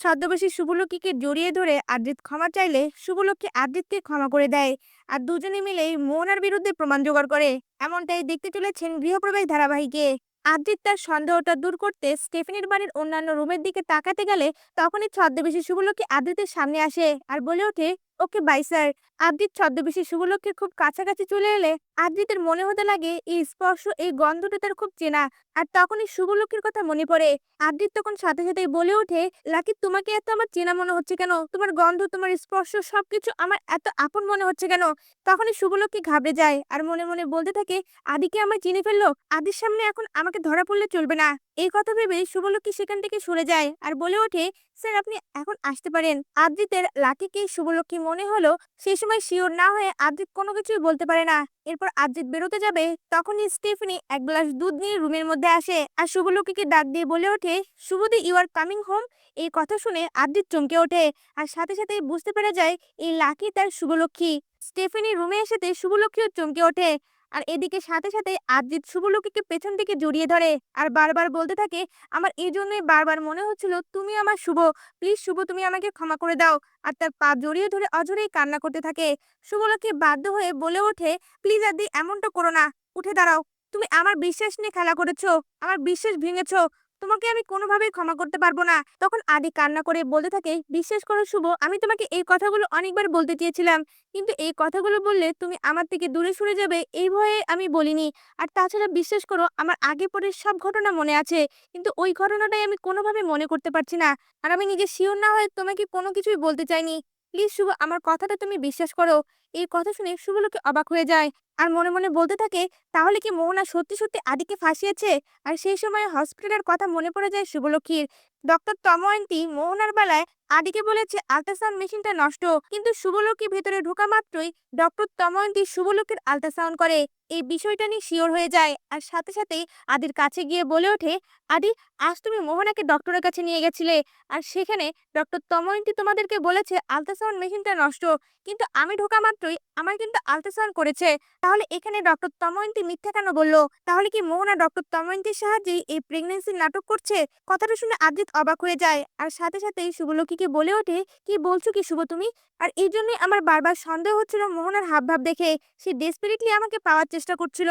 ছদ্মবেশী শুভলক্ষীকে জড়িয়ে ধরে আদ্রিত ক্ষমা চাইলে শুভলক্ষী আদ্রিতকে ক্ষমা করে দেয় আর দুজনে মিলেই মোহনার বিরুদ্ধে প্রমাণ জোগাড় করে। এমনটাই দেখতে চলেছেন গৃহপ্রবেশ ধারাবাহিকে। আদ্রিত তার সন্দেহটা দূর করতে স্টেফেনির বাড়ির অন্যান্য রুমের দিকে তাকাতে গেলে তখনই ছদ্মবেশী শুভলক্ষী আদ্রিতের সামনে আসে আর বলে ওঠে ওকে বাই স্যার। আদ্রিত ছদ্মবেশী শুভলক্ষীর খুব কাছাকাছি চলে এলে আদ্রিতের মনে হতে লাগে এই স্পর্শ, এই গন্ধটা তার খুব চেনা। আর তখনই শুভলক্ষীর কথা মনে পড়ে। আদ্রিত তখন সাথে সাথে বলে ওঠে, লাকি, তোমাকে এত আমার চেনা মনে হচ্ছে কেন? তোমার গন্ধ, তোমার স্পর্শ সবকিছু আমার এত আপন মনে হচ্ছে কেন? তখনই শুভলক্ষী ঘাবড়ে যায় আর মনে মনে বলতে থাকে আদিকে আমার চিনে ফেলল? আদির সামনে এখন আমাকে ধরা পড়লে চলবে না। এই কথা ভেবে শুভলক্ষী সেখান থেকে সরে যায় আর বলে ওঠে, স্যার, আপনি এখন আসতে পারেন। আদ্রিতের লাকিকে শুভলক্ষী মনে হলো সেই সময় শিওর না হয়ে আদ্রিত কোনো কিছুই বলতে পারে না। এরপর আদ্রিত বেরোতে যাবে, তখনই স্টিফনি এক গ্লাস দুধ নিয়ে রুমের মধ্যে আসে আর শুভলক্ষীকে ডাক দিয়ে বলে ওঠে, শুভদি ইউ আর কামিং হোম এই কথা শুনে আদ্রিত চমকে ওঠে আর সাথে সাথে বুঝতে পেরে যায় এই লাকি তার শুভলক্ষী স্টেফেনি রুমে এসেতে শুভলক্ষীও চমকে ওঠে আর এদিকে সাথে সাথে আরজিৎ শুভলক্ষীকে পেছন দিকে জড়িয়ে ধরে আর বারবার বলতে থাকে, আমার এই জন্যই বারবার মনে হচ্ছিল তুমি আমার শুভ। প্লিজ শুভ, তুমি আমাকে ক্ষমা করে দাও। আর তার পা জড়িয়ে ধরে অঝরেই কান্না করতে থাকে। শুভলক্ষী বাধ্য হয়ে বলে ওঠে, প্লিজ আদি, এমনটা করো না। উঠে দাঁড়াও। তুমি আমার বিশ্বাস নিয়ে খেলা করেছ। আমার বিশ্বাস ভেঙেছো। তোমাকে আমি কোনোভাবেই ক্ষমা করতে পারব না। তখন আদি কান্না করে বলতে থাকে, বিশ্বাস করো শুভ, আমি তোমাকে এই কথাগুলো অনেকবার বলতে চেয়েছিলাম। কিন্তু এই কথাগুলো বললে তুমি আমার থেকে দূরে সরে যাবে, এই ভয়ে আমি বলিনি। আর তাছাড়া বিশ্বাস করো, আমার আগে পরে সব ঘটনা মনে আছে। কিন্তু ওই ঘটনাটাই আমি কোনোভাবে মনে করতে পারছি না। আর আমি নিজে শিওর না হয়ে তোমাকে কোনো কিছুই বলতে চাইনি। প্লিজ শুভ, আমার কথাটা তুমি বিশ্বাস করো। এই কথা শুনে শুভলোকে অবাক হয়ে যায় আর মনে মনে বলতে থাকে, তাহলে কি মোহনা সত্যি সত্যি আদিকে ফাঁসিয়েছে? আর সেই সময় হসপিটালের কথা মনে পড়ে যায় শুভলক্ষীর ডক্টর তময়ন্তী মোহনার বেলায় আদিকে বলেছে, আলট্রাসাউন্ড মেশিনটা নষ্ট। কিন্তু শুভলক্ষী ভেতরে ঢোকা মাত্রই ডক্টর তময়ন্তী শুভলক্ষীর আলট্রাসাউন্ড করে। এই বিষয়টা নিয়ে শিওর হয়ে যায়। আর সাথে সাথেই আদির কাছে গিয়ে বলে ওঠে, আদি, আজ তুমি মোহনাকে ডক্টরের কাছে নিয়ে গেছিলে। আর সেখানে ডক্টর তময়ন্তী তোমাদেরকে বলেছে, আলট্রাসাউন্ড মেশিনটা নষ্ট। কিন্তু আমি ঢোকা মাত্রই আমার কিন্তু আলট্রাসাউন্ড করেছে। তাহলে এখানে ডক্টর তময়ন্তী মিথ্যা কেন বলল? তাহলে কি মোহনা ডক্টর তময়ন্তীর সাহায্যে এই প্রেগনেন্সির নাটক করছে? কথাটা শুনে আদ্রিত অবাক হয়ে যায়। আর সাথে সাথেই শুভলক্ষীকে বলে ওঠে, কি বলছো কি শুভ তুমি? আর এই জন্যই আমার বারবার সন্দেহ হচ্ছিল মোহনার হাবভাব দেখে। সে ডেসপিরেটলি আমাকে পাওয়ার চেষ্টা করছিল।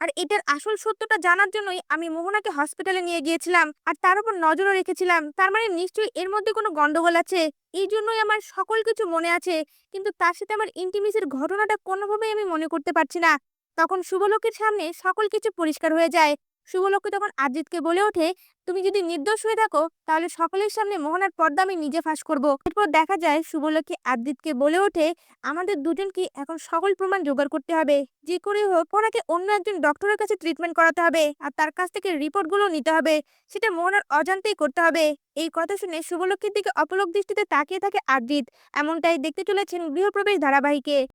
আর এটার আসল সত্যটা জানার জন্যই আমি মোহনাকে হসপিটালে নিয়ে গিয়েছিলাম। আর তার উপর নজরও রেখেছিলাম। তার মানে নিশ্চয়ই এর মধ্যে কোনো গন্ডগোল আছে? এই জন্যই আমার সকল কিছু মনে আছে। কিন্তু তার সাথে আমার ইন্টিমেসির ঘটনাটা কোনোভাবেই আমি মনে করতে পারছি না। তখন শুভলোকের সামনে সকল কিছু পরিষ্কার হয়ে যায়। শুভলক্ষ্মী তখন আজিতকে বলে ওঠে তুমি যদি নির্দোষ হয়ে থাকো, তাহলে সকলের সামনে মোহনার পর্দা আমি নিজে ফাঁস করব। এরপর দেখা যায় শুভলক্ষ্মী আদিতকে বলে ওঠে, আমাদের দুজনকে এখন সকল প্রমাণ জোগাড় করতে হবে। যে করে হোক, ওনাকে অন্য একজন ডক্টরের কাছে ট্রিটমেন্ট করাতে হবে আর তার কাছ থেকে রিপোর্টগুলো নিতে হবে। সেটা মোহনার অজান্তেই করতে হবে। এই কথা শুনে শুভলক্ষ্মীর দিকে অপলক দৃষ্টিতে তাকিয়ে থাকে আদ্রিত এমনটাই দেখতে চলেছেন গৃহপ্রবেশ ধারাবাহিকে।